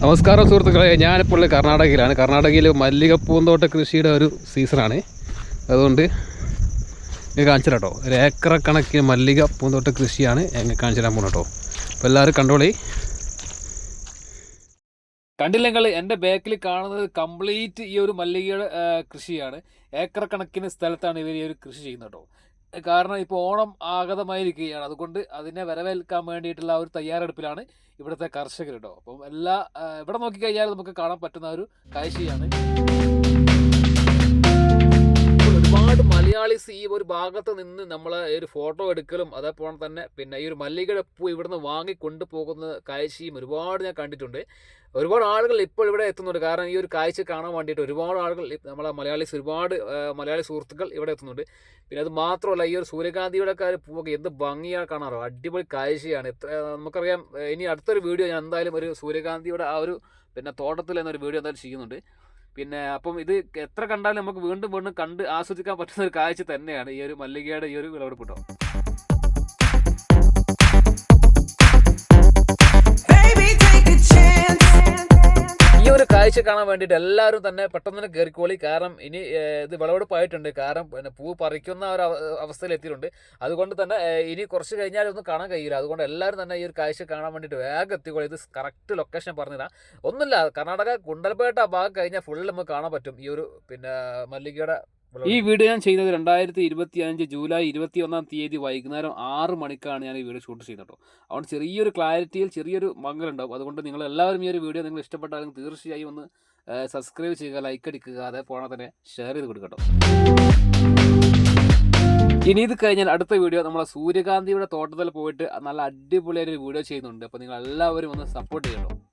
നമസ്കാരം സുഹൃത്തുക്കളെ. ഞാനിപ്പോൾ കർണാടകയിലാണ്. കർണാടകയിൽ മല്ലികപ്പൂന്തോട്ട കൃഷിയുടെ ഒരു സീസണാണ്. അതുകൊണ്ട് ഞാൻ കാണിച്ചു കേട്ടോ. ഒരു ഏക്കറ കണക്കിന് മല്ലിക പൂന്തോട്ട കൃഷിയാണ് ഞങ്ങൾ കാണിച്ചു തരാൻ പോകുന്നത് കേട്ടോ. അപ്പോൾ എല്ലാവരും കണ്ടോളി. കണ്ടില്ലെങ്കിൽ എന്റെ ബാക്കിൽ കാണുന്നത് കംപ്ലീറ്റ് ഈ ഒരു മല്ലികയുടെ കൃഷിയാണ്. ഏക്കർ കണക്കിന് സ്ഥലത്താണ് ഇവർ ഈ ഒരു കൃഷി ചെയ്യുന്നത് കേട്ടോ. കാരണം ഇപ്പോൾ ഓണം ആഗതമായിരിക്കുകയാണ്. അതുകൊണ്ട് അതിനെ വരവേൽക്കാൻ വേണ്ടിയിട്ടുള്ള ഒരു തയ്യാറെടുപ്പിലാണ് ഇവിടുത്തെ കർഷകർ കേട്ടോ അപ്പം എല്ലാ ഇവിടെ നോക്കിക്കഴിഞ്ഞാൽ നമുക്ക് കാണാൻ പറ്റുന്ന ഒരു കാഴ്ചയാണ്. മലയാളീസ് ഈ ഒരു ഭാഗത്ത് നിന്ന് നമ്മൾ ഒരു ഫോട്ടോ എടുക്കലും അതേപോലെ തന്നെ പിന്നെ ഈ ഒരു മല്ലികയുടെ പൂ ഇവിടുന്ന് വാങ്ങി കൊണ്ടുപോകുന്ന കാഴ്ചയും ഒരുപാട് ഞാൻ കണ്ടിട്ടുണ്ട്. ഒരുപാട് ആളുകൾ ഇപ്പോൾ ഇവിടെ എത്തുന്നുണ്ട്. കാരണം ഈ ഒരു കാഴ്ച കാണാൻ വേണ്ടിയിട്ട് ഒരുപാട് ആളുകൾ നമ്മളെ മലയാളീസ് ഒരുപാട് മലയാളി സുഹൃത്തുക്കൾ ഇവിടെ എത്തുന്നുണ്ട്. പിന്നെ അത് മാത്രമല്ല ഈ ഒരു സൂര്യകാന്തിയുടെ കാര്യം പൂവൊക്കെ എന്ത് ഭംഗിയാണ് കാണാറോ അടിപൊളി കാഴ്ചയാണ്. എത്ര നമുക്കറിയാം ഇനി അടുത്തൊരു വീഡിയോ ഞാൻ എന്തായാലും ഒരു സൂര്യകാന്തിയുടെ ആ ഒരു പിന്നെ തോട്ടത്തിൽ എന്നൊരു വീഡിയോ എന്തായാലും ചെയ്യുന്നുണ്ട്. പിന്നെ അപ്പം ഇത് എത്ര കണ്ടാലും നമുക്ക് വീണ്ടും വീണ്ടും കണ്ട് ആസ്വദിക്കാൻ പറ്റുന്ന ഒരു കാഴ്ച തന്നെയാണ് ഈ ഒരു മല്ലികയുടെ ഈ ഒരു വിളവെടുപ്പ് കേട്ടോ കാഴ്ച കാണാൻ വേണ്ടിയിട്ട് എല്ലാവരും തന്നെ പെട്ടെന്ന് തന്നെ കയറിക്കോളി കാരണം ഇനി ഇത് വിളവെടുപ്പായിട്ടുണ്ട്. കാരണം പിന്നെ പൂ പറിക്കുന്ന ഒരു അവസ്ഥയിലെത്തിയിട്ടുണ്ട് അതുകൊണ്ട് തന്നെ ഇനി കുറച്ച് കഴിഞ്ഞാൽ ഒന്നും കാണാൻ കഴിയില്ല. അതുകൊണ്ട് എല്ലാവരും തന്നെ ഈ ഒരു കാഴ്ച കാണാൻ വേണ്ടിയിട്ട് വേഗം എത്തിക്കോളി. ഇത് കറക്റ്റ് ലൊക്കേഷൻ പറഞ്ഞുതരാം. ഒന്നുമില്ല കർണാടക കുണ്ടൽപേട്ട ഭാഗം കഴിഞ്ഞാൽ ഫുൾ നമുക്ക് കാണാൻ പറ്റും. ഈ ഒരു പിന്നെ മല്ലികയുടെ ഈ വീഡിയോ ഞാൻ ചെയ്തത് രണ്ടായിരത്തി ഇരുപത്തി അഞ്ച് ജൂലൈ ഇരുപത്തി ഒന്നാം തീയതി വൈകുന്നേരം ആറ് മണിക്കാണ് ഞാൻ ഈ വീഡിയോ ഷൂട്ട് ചെയ്തത് കേട്ടോ. അതുകൊണ്ട് ചെറിയൊരു ക്ലാരിറ്റിയിൽ ചെറിയൊരു മങ്ങലുണ്ടാവും. അതുകൊണ്ട് നിങ്ങൾ എല്ലാവരും ഈ ഒരു വീഡിയോ നിങ്ങൾ ഇഷ്ടപ്പെട്ടാലും തീർച്ചയായും ഒന്ന് സബ്സ്ക്രൈബ് ചെയ്യുക ലൈക്ക് അടിക്കുക അതേപോലെ തന്നെ ഷെയർ ചെയ്ത് കൊടുക്കട്ടോ ഇനി ഇത് കഴിഞ്ഞാൽ അടുത്ത വീഡിയോ നമ്മളെ സൂര്യകാന്തിയുടെ തോട്ടത്തിൽ പോയിട്ട് നല്ല അടിപൊളിയായൊരു വീഡിയോ ചെയ്യുന്നുണ്ട്. അപ്പോൾ നിങ്ങൾ എല്ലാവരും ഒന്ന് സപ്പോർട്ട് ചെയ്യണം